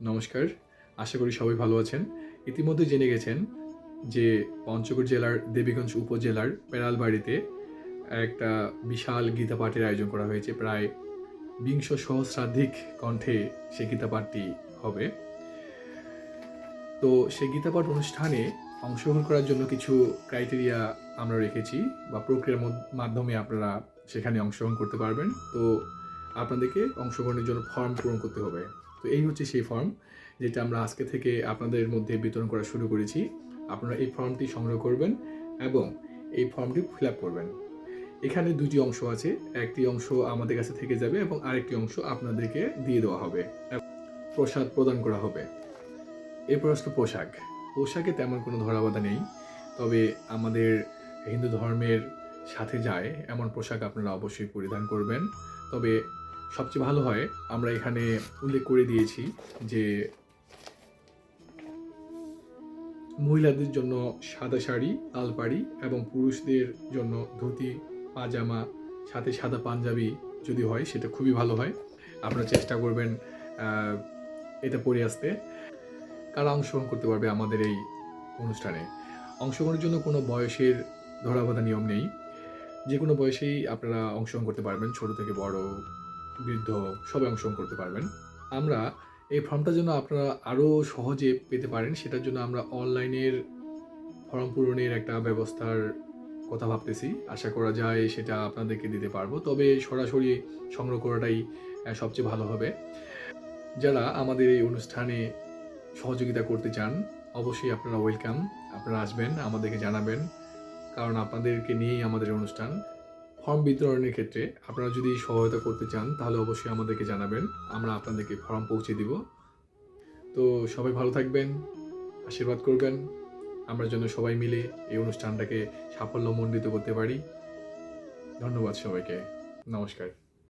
নমস্কার, আশা করি সবাই ভালো আছেন। ইতিমধ্যে জেনে গেছেন যে পঞ্চগড় জেলার দেবীগঞ্জ উপজেলার পেরালবাড়িতে একটা বিশাল গীতা পাঠের আয়োজন করা হয়েছে। প্রায় বিংশ সহস্রাধিক কণ্ঠে সেই গীতা পাঠটি হবে। তো সেই গীতা পাঠ অনুষ্ঠানে অংশগ্রহণ করার জন্য কিছু ক্রাইটেরিয়া আমরা রেখেছি বা প্রক্রিয়ার মাধ্যমে আপনারা সেখানে অংশগ্রহণ করতে পারবেন। তো আপনাদেরকে অংশগ্রহণের জন্য ফর্ম পূরণ করতে হবে। তো এই হচ্ছে সেই ফর্ম যেটা আমরা আজকে থেকে আপনাদের মধ্যে বিতরণ করা শুরু করেছি। আপনারা এই ফর্মটি সংগ্রহ করবেন এবং এই ফর্মটি ফিল আপ করবেন। এখানে দুটি অংশ আছে, একটি অংশ আমাদের কাছে থেকে যাবে এবং আরেকটি অংশ আপনাদেরকে দিয়ে দেওয়া হবে প্রসাদ প্রদান করা হবে। এরপর আসলো পোশাক। পোশাকে তেমন কোনো ধরাবাধা নেই, তবে আমাদের হিন্দু ধর্মের সাথে যায় এমন পোশাক আপনারা অবশ্যই পরিধান করবেন। তবে সবচেয়ে ভালো হয়, আমরা এখানে উল্লেখ করে দিয়েছি যে মহিলাদের জন্য সাদা শাড়ি আলপাড়ি এবং পুরুষদের জন্য ধুতি, পাজামা, সাথে সাদা পাঞ্জাবি যদি হয়, সেটা খুবই ভালো হয়। আপনারা চেষ্টা করবেন এটা পরে আসতে। কারা অংশগ্রহণ করতে পারবে আমাদের এই অনুষ্ঠানে? অংশগ্রহণের জন্য কোনো বয়সের ধরাবাধা নিয়ম নেই। যে কোনো বয়সেই আপনারা অংশগ্রহণ করতে পারবেন, ছোট থেকে বড় বৃদ্ধ সবাই অংশগ্রহণ করতে পারবেন। আমরা এই ফর্মটা যেন আপনারা আরও সহজে পেতে পারেন, সেটার জন্য আমরা অনলাইনের ফর্ম পূরণের একটা ব্যবস্থার কথা ভাবতেছি। আশা করা যায় সেটা আপনাদেরকে দিতে পারব। তবে সরাসরি সংগ্রহ করাটাই সবচেয়ে ভালো হবে। যারা আমাদের এই অনুষ্ঠানে সহযোগিতা করতে চান, অবশ্যই আপনারা ওয়েলকাম আপনারা আসবেন, আমাদেরকে জানাবেন। কারণ আপনাদেরকে নিয়েই আমাদের অনুষ্ঠান। ফর্ম বিতরণের ক্ষেত্রে আপনারা যদি সহায়তা করতে চান, তাহলে অবশ্যই আমাদেরকে জানাবেন। আমরা আপনাদেরকে ফর্ম পৌঁছে দিব। তো সবাই ভালো থাকবেন, আশীর্বাদ করবেন। আমরা যেন সবাই মিলে এই অনুষ্ঠানটাকে সাফল্যমণ্ডিত করতে পারি। ধন্যবাদ সবাইকে। নমস্কার।